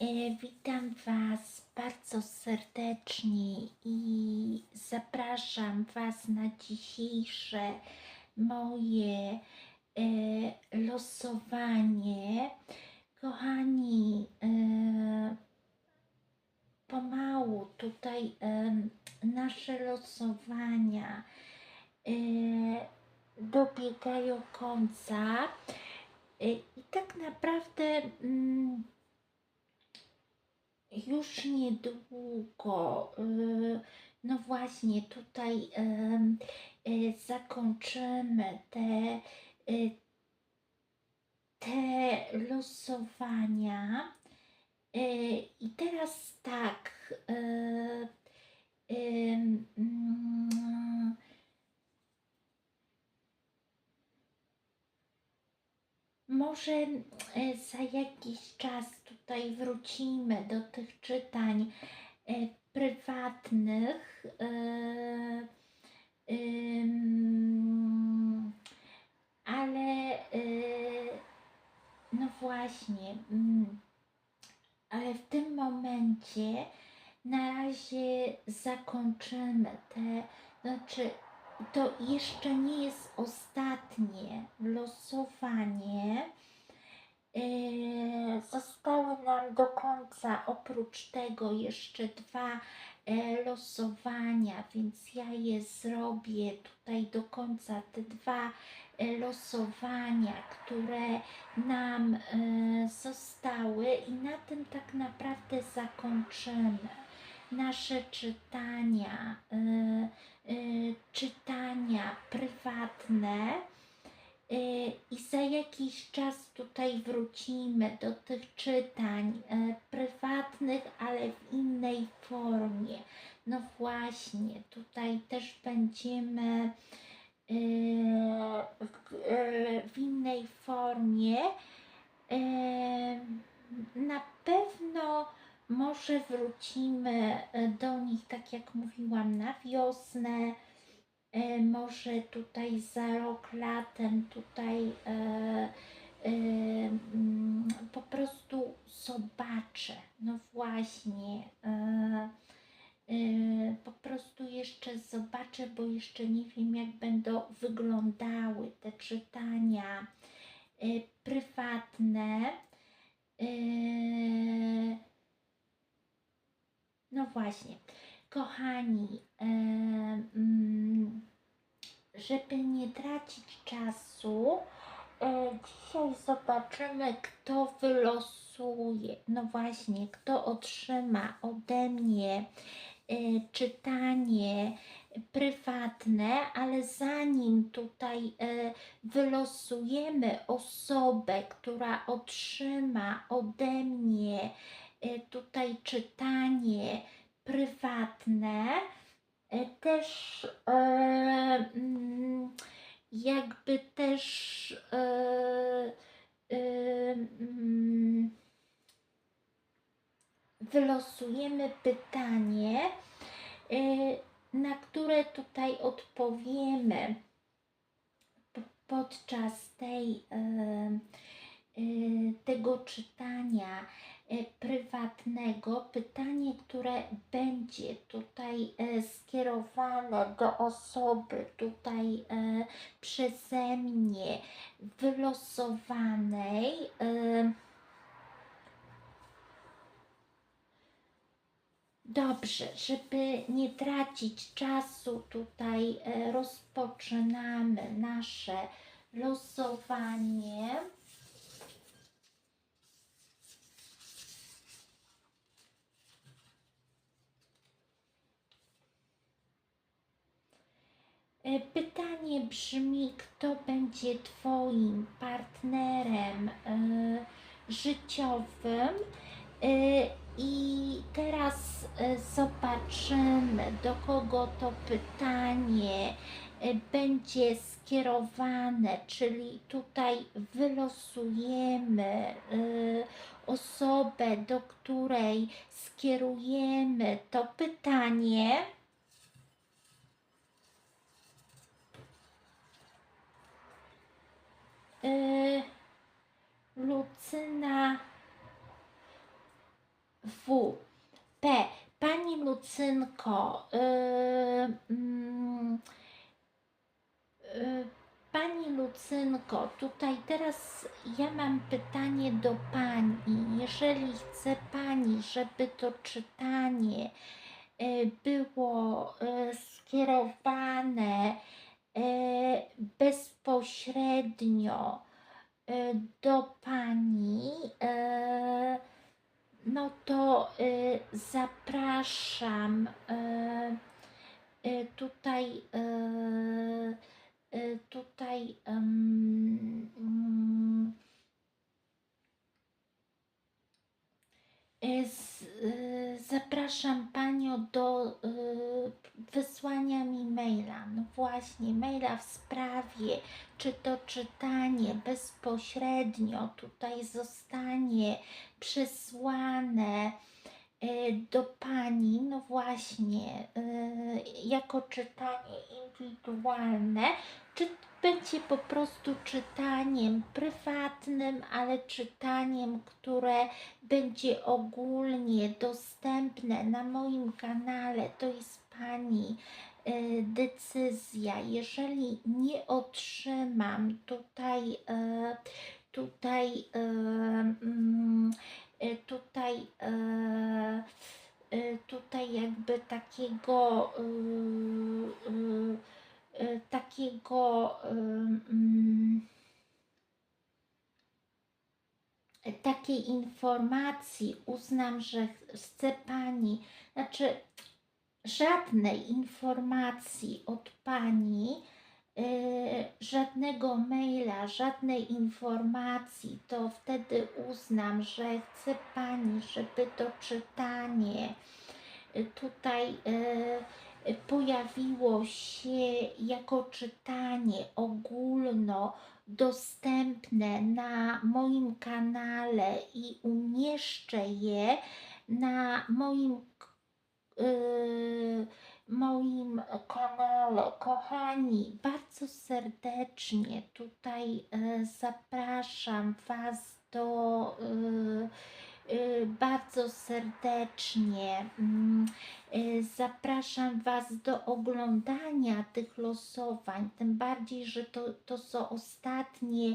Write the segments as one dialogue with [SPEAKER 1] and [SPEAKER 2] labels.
[SPEAKER 1] e, witam Was bardzo serdecznie i zapraszam Was na dzisiejsze moje e, losowanie. Kochani, e, pomału tutaj nasze losowania dobiegają końca. I tak naprawdę mm, już niedługo, y, no właśnie, tutaj y, zakończymy te, y, te losowania. I teraz tak. y, ym, mm, Może e, za jakiś czas tutaj wrócimy do tych czytań e, prywatnych. e, Ale no właśnie, mm, ale w tym momencie na razie zakończymy te, znaczy to jeszcze nie jest ostatnie losowanie. Yy, Zostały nam do końca oprócz tego jeszcze dwa e, losowania, więc ja je zrobię tutaj do końca te dwa e, losowania, które nam e, zostały i na tym tak naprawdę zakończymy nasze czytania, e, e, czytania prywatne. Y, I za jakiś czas tutaj wrócimy do tych czytań e, prywatnych, ale w innej formie. No właśnie, tutaj też będziemy e, w, e, w innej formie. E, Na pewno może wrócimy e, do nich, tak jak mówiłam, na wiosnę. E, może tutaj za rok latem tutaj e, mm, po prostu zobaczę. No właśnie. Po prostu jeszcze zobaczę, bo jeszcze nie wiem, jak będą wyglądały te czytania prywatne. E, no właśnie, kochani, mm, żeby nie tracić czasu, e, dzisiaj zobaczymy, kto wylosuje. No właśnie, kto otrzyma ode mnie e, czytanie prywatne, ale zanim tutaj e, wylosujemy osobę, która otrzyma ode mnie tutaj czytanie prywatne, e, też e, mm, jakby też e, e, mm, wylosujemy pytanie, e, na które tutaj odpowiemy podczas tej, e, e, tego czytania prywatnego. Pytanie, które będzie tutaj e, skierowane do osoby tutaj e, przeze mnie wylosowanej. E, Dobrze, żeby nie tracić czasu, tutaj e, rozpoczynamy nasze losowanie. Pytanie brzmi, kto będzie Twoim partnerem e, życiowym? E, I teraz e, zobaczymy, do kogo to pytanie e, będzie skierowane, czyli tutaj wylosujemy e, osobę, do której skierujemy to pytanie. E, Lucyna W. P. Pani Lucynko, yy, mm, yy, Pani Lucynko, tutaj teraz ja mam pytanie do Pani. Jeżeli chce Pani, żeby to czytanie było skierowane bezpośrednio y, do Pani, y, no to zapraszam tutaj. tutaj em, mm, y, z, y, zapraszam Panią do y, wysłania mi maila. No właśnie, maila w sprawie, czy to czytanie bezpośrednio tutaj zostanie przesłane y, do Pani, no właśnie, jako czytanie indywidualne, czy będzie po prostu czytaniem prywatnym, ale czytaniem, które będzie ogólnie dostępne na moim kanale. To jest Pani y, decyzja. Jeżeli nie otrzymam tutaj, y, tutaj, y, mm, tutaj, tutaj jakby takiego takiego y, mm, takiej informacji. Uznam, że chce Pani, znaczy żadnej informacji od Pani, y, żadnego maila, żadnej informacji, to wtedy uznam, że chce Pani, żeby to czytanie y, tutaj y, y, pojawiło się jako czytanie ogólno dostępne na moim kanale i umieszczę je na moim yy, moim kanale. Kochani, bardzo serdecznie tutaj yy, zapraszam Was do yy, bardzo serdecznie. Mm, yy, zapraszam Was do oglądania tych losowań, tym bardziej, że to, to są ostatnie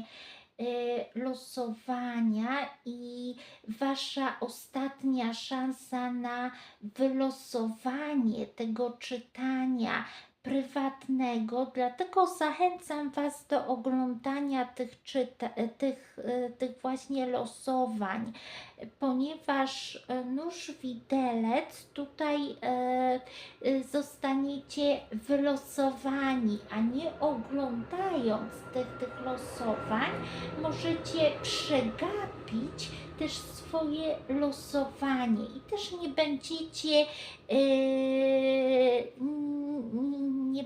[SPEAKER 1] yy, losowania i Wasza ostatnia szansa na wylosowanie tego czytania prywatnego, dlatego zachęcam Was do oglądania tych, czyta, tych, e, tych właśnie losowań, ponieważ e, nóż widelec tutaj e, zostaniecie wylosowani, a nie oglądając tych, tych losowań możecie przegapić też swoje losowanie i też nie będziecie yy,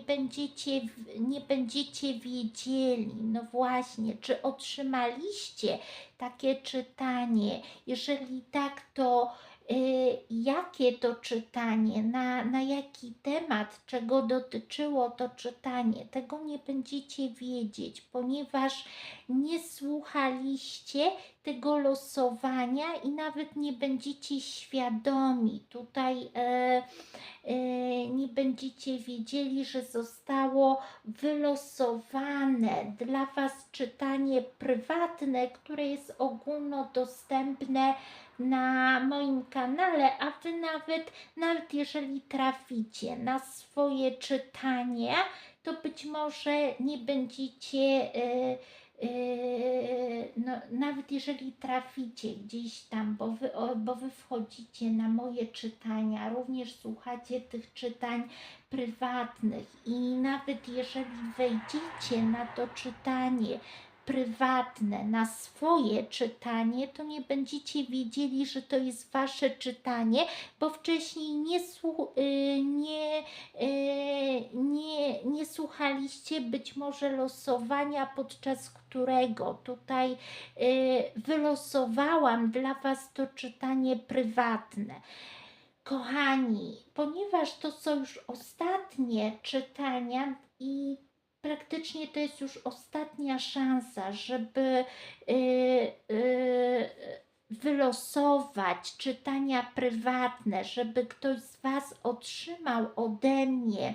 [SPEAKER 1] będziecie nie będziecie wiedzieli no właśnie czy otrzymaliście takie czytanie. Jeżeli tak to jakie to czytanie? Na, na jaki temat? Czego dotyczyło to czytanie? Tego nie będziecie wiedzieć ponieważ nie słuchaliście tego losowania i nawet nie będziecie świadomi. Tutaj e, e, nie będziecie wiedzieli, że zostało wylosowane dla Was czytanie prywatne, które jest ogólnodostępne na moim kanale, a Wy nawet, nawet jeżeli traficie na swoje czytanie, to być może nie będziecie. E, Yy, no, nawet jeżeli traficie gdzieś tam, bo wy, o, bo wy wchodzicie na moje czytania, również słuchacie tych czytań prywatnych i nawet jeżeli wejdziecie na to czytanie prywatne, na swoje czytanie, to nie będziecie wiedzieli, że to jest wasze czytanie, bo wcześniej nie, y, nie, y, nie, nie słuchaliście być może losowania, podczas którego tutaj y, wylosowałam dla Was to czytanie prywatne. Kochani, ponieważ to są już ostatnie czytania i praktycznie to jest już ostatnia szansa, żeby, yy, yy, wylosować czytania prywatne, żeby ktoś z Was otrzymał ode mnie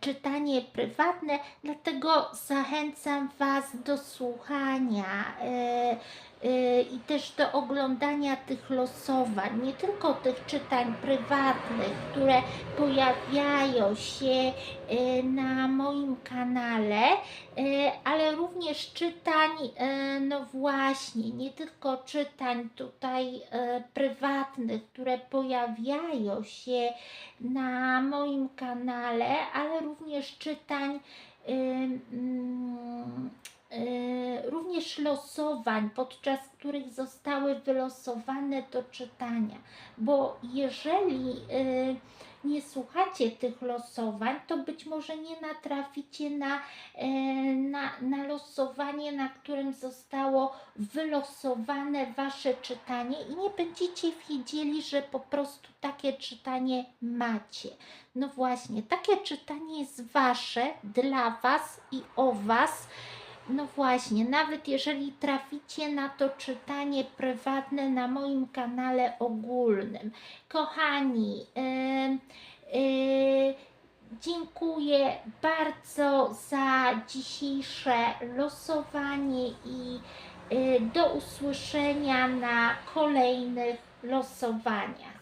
[SPEAKER 1] czytanie prywatne, dlatego zachęcam Was do słuchania e, i też do oglądania tych losowań, nie tylko tych czytań prywatnych, które pojawiają się e, na moim kanale, e, ale również czytań, no właśnie, nie tylko czytań tutaj prywatnych, które pojawiają się na moim kanale, ale również czytań, y, również losowań, podczas których zostały wylosowane do czytania. Bo jeżeli y, nie słuchacie tych losowań, to być może nie natraficie na, e, na, na losowanie, na którym zostało wylosowane Wasze czytanie i nie będziecie wiedzieli, że po prostu takie czytanie macie. No właśnie, takie czytanie jest Wasze, dla Was i o Was. No właśnie, nawet jeżeli traficie na to czytanie prywatne na moim kanale ogólnym. Kochani, em, y, dziękuję bardzo za dzisiejsze losowanie i y, do usłyszenia na kolejnych losowaniach.